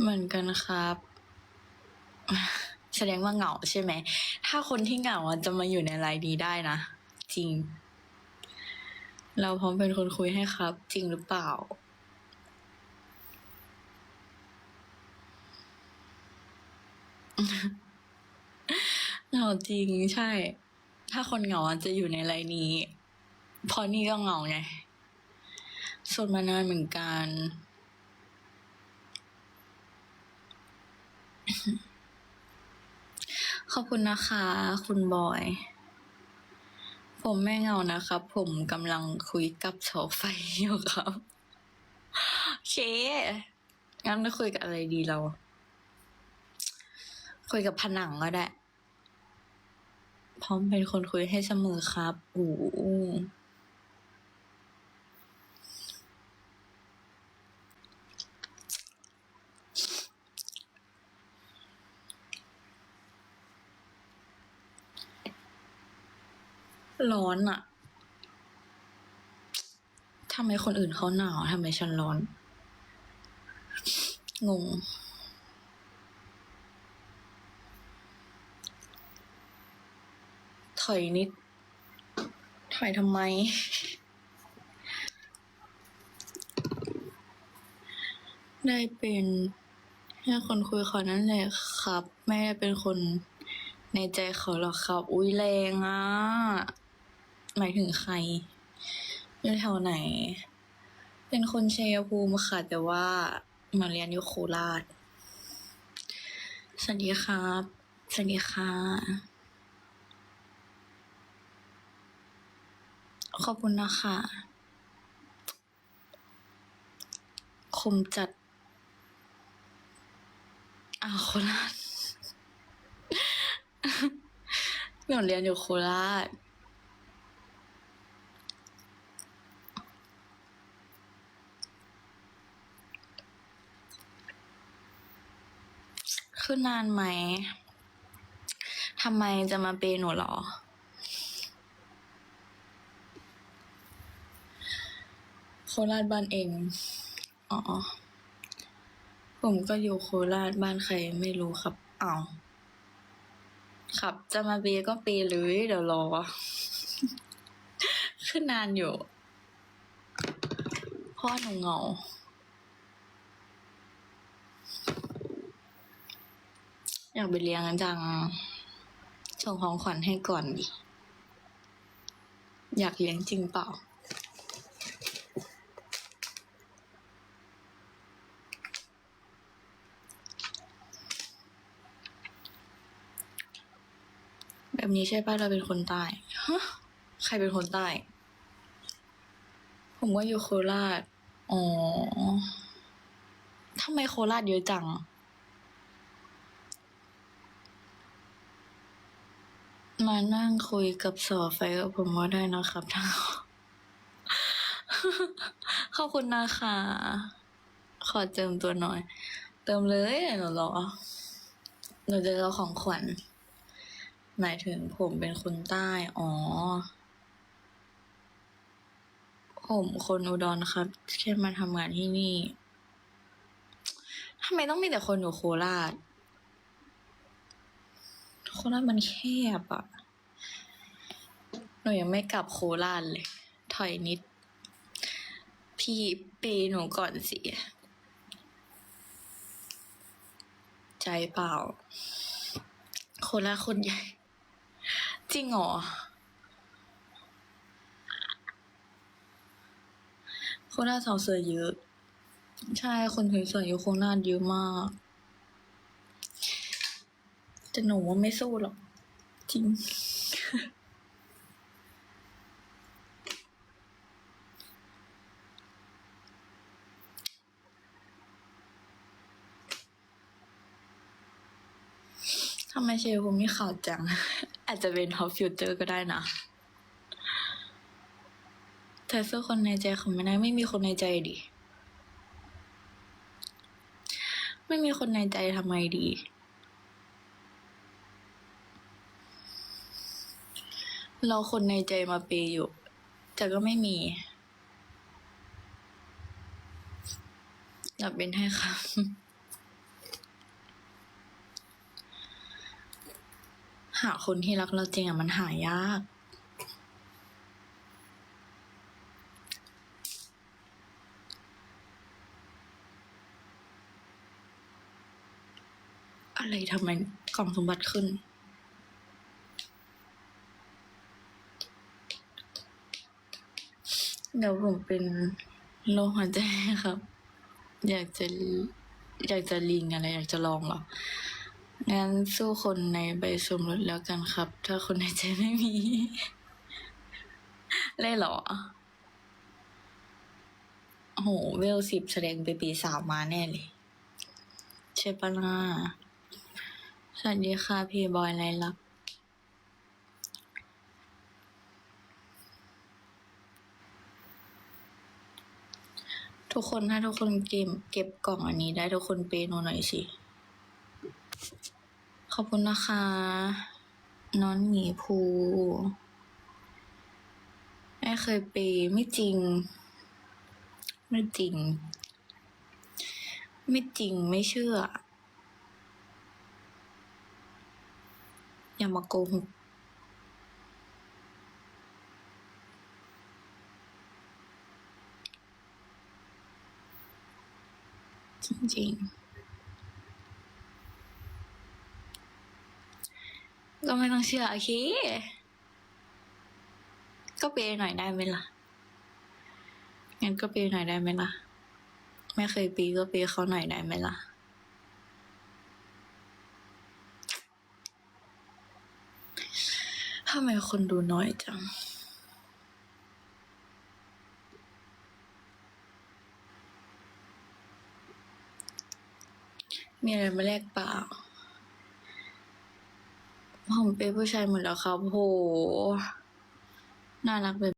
เหมือนกันครับ แสดงว่าเหงาใช่ไหม ถ้าคนที่เหงาอะจะมาอยู่ในไลน์นี้ได้นะ จริง เราพร้อมเป็นคนคุยให้ครับ จริงหรือเปล่าเหงาจริงใช่ ถ้าคนเหงาจะอยู่ในไลน์นี้ พอนี่ก็เหงาไงสดมานานเหมือนกัน ขอบคุณนะคะ คุณบอย ผมแม่เงานะครับ ผมกำลังคุยกับเสาไฟอยู่ครับโอเคงั้นจะคุยกับอะไรดีเรา คุยกับผนังก็ได้ พร้อมเป็นคนคุยให้เสมอครับ โอ้โห ร้อนอะทำไมคนอื่นเขาหนาวทำไมฉันร้อน งง ถอยนิด ถอยทำไม ได้เป็นแค่คนคุยเขานั่นแหละครับ ไม่ได้เป็นคนในใจเขาหรอกครับ อุ้ยแรงอะ หมายถึงใครอยู่แถวไหน เป็นคนชัยภูมิค่ะ แต่ว่ามาเรียนอยู่โคราช สวัสดีครับ สวัสดีค่ะ ขอบคุณนะคะ คมจัดอ่าโคราชหนูเรียนอยู่โคราช คือนานไหมทำไมจะมาเปยหนูหรอ โคราชบ้านเอง อ๋อ ผมก็อยู่โคราชบ้านใครไม่รู้ครับอ้าวครับ จะมาเปยก็เปยเลยเดี๋ยวรอ ขึ้นนานอยู่เพราะว่าหนูเหงา อยากไปเลี้ยงจัง ส่งของขวัญให้ก่อนดิ อยากเลี้ยงจริงเปล่า แบบนี้ใช่ป่ะเราเป็นคนใต้ฮะใครเป็นคนใต้ ผมว่าอยู่โคราช อ๋อทำไมโคราชเยอะจัง มานั่งคุยกับสอไฟกับผมว่าได้นะครับท่านขอบคุณนะคะ ขอเติมตัวหน่อย เติมเลยหนูรอ หนูจะรอของขวัญ หมายถึงผมเป็นคนใต้ อ๋อ ผมคนอุดรครับ แค่มาทำงานที่นี่ทำไมต้องมีแต่คนอยู่โคราช ราชมันแคบอะหนูยังไม่กลับโคราชเลย ถอยนิด พี่เปย์หนูก่อนสิ ใจเปล่า โคราชคนใหญ่ จริงเหรอโคราชสาวสวยเยอะ ใช่คนสวยๆอยู่โคราชเยอะมาก แต่หนูว่าไม่สู้หรอก จริง ทำไมเชฟผมมีข่าวจัง อาจจะเป็นท็อปฟิวเจอร์ก็ได้นะแต่เสื้อคนในใจเขาไม่ได้ไม่มีคนในใจดิ ไม่มีคนในใจทำไงดี เราคนในใจมาปีอยู่ แต่ก็ไม่มีอยากเป็นให้ค่ะหาคนที่รักเราจริงอะมันหายาก อะไรทำไมกล่องสมบัติขึ้น เดี๋ยวผมเป็นโรคหัวใจครับ อยากจะอยากจะลิงอะไร อยากจะลองเหรอ งั้นสู้คนในใบสมรสแล้วกันครับ ถ้าคนในใจไม่มี เล่นเหรอโอ้โห เวลสิบแสดงไปปีสามมาแน่เลย ใช่ปะล่ะสวัสดีค่ะพี่บอยไรลัก ทุกคนถ้าทุกคนเก็บเก็บกล่องอันนี้ได้ทุกคนเปย์หนูหน่อยสิ ขอบคุณนะคะ น้อนหมีภูไม่เคยเปไม่จริง ไม่จริง ไม่จริงไม่เชื่อ อย่ามาโกหก จริงๆ ก็ไม่ต้องเชื่อโอเค ก็เปย์หน่อยได้ไหมล่ะ งั้นก็เปย์หน่อยได้ไหมล่ะ ไม่เคยปีก็เปย์เขาหน่อยได้ไหมล่ะทำไมคนดูน้อยจัง มีอะไรมาแลกเปล่า ผมเป็นผู้ชายหมดแล้วครับโห น่ารักแบบ